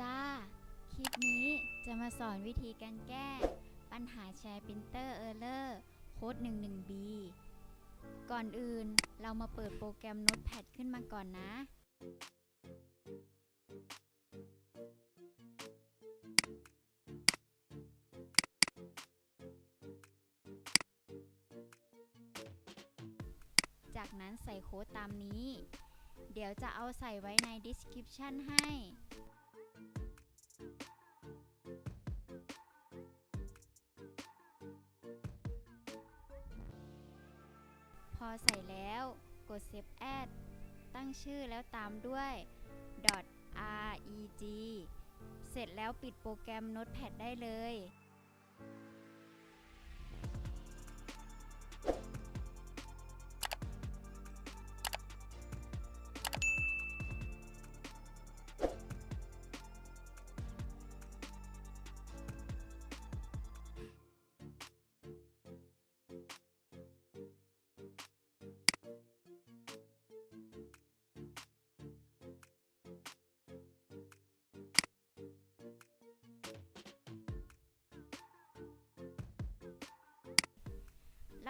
จ้า คลิปนี้จะมาสอนวิธีการแก้ ปัญหาแชร์ปรินเตอร์เออร์เลอร์โค้ด 11B ก่อนอื่นเรามาเปิดโปรแกรม Notepad ขึ้นมาก่อนนะ จากนั้นใส่โค้ดตามนี้ เดี๋ยวจะเอาใส่ไว้ใน description ให้ พอใส่แล้วกด save as ตั้งชื่อแล้วตามด้วย .reg เสร็จแล้วปิดโปรแกรม Notepad ได้เลย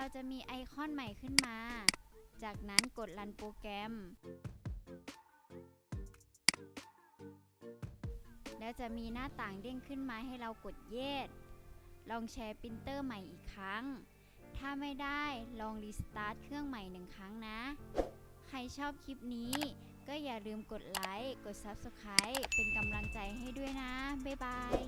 เราจะมีไอคอนใหม่ขึ้นมา จากนั้นกดรันโปรแกรม แล้วจะมีหน้าต่างเด้งขึ้นมาให้เรากดเยสลองแชร์ปรินเตอร์ใหม่อีกครั้ง ถ้าไม่ได้ลองรีสตาร์ทเครื่องใหม่หนึ่งครั้งนะ ใครชอบคลิปนี้ก็อย่าลืมกดไลค์ กด Subscribe เป็นกำลังใจให้ด้วยนะ บ๊ายบาย